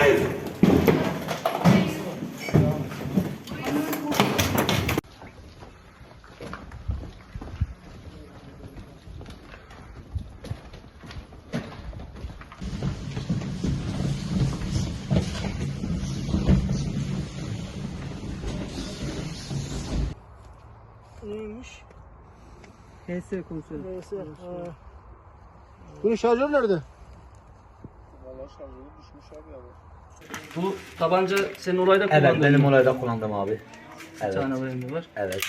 alev. Neymiş? HS komisyonu. HS. Bunun şarjörü nerede? Valla şarjörü düşmüş abi ya. Bu tabanca senin olayda kullandığın Evet benim mı? olayda kullandım abi. Bir Evet. tane benim de var. Evet.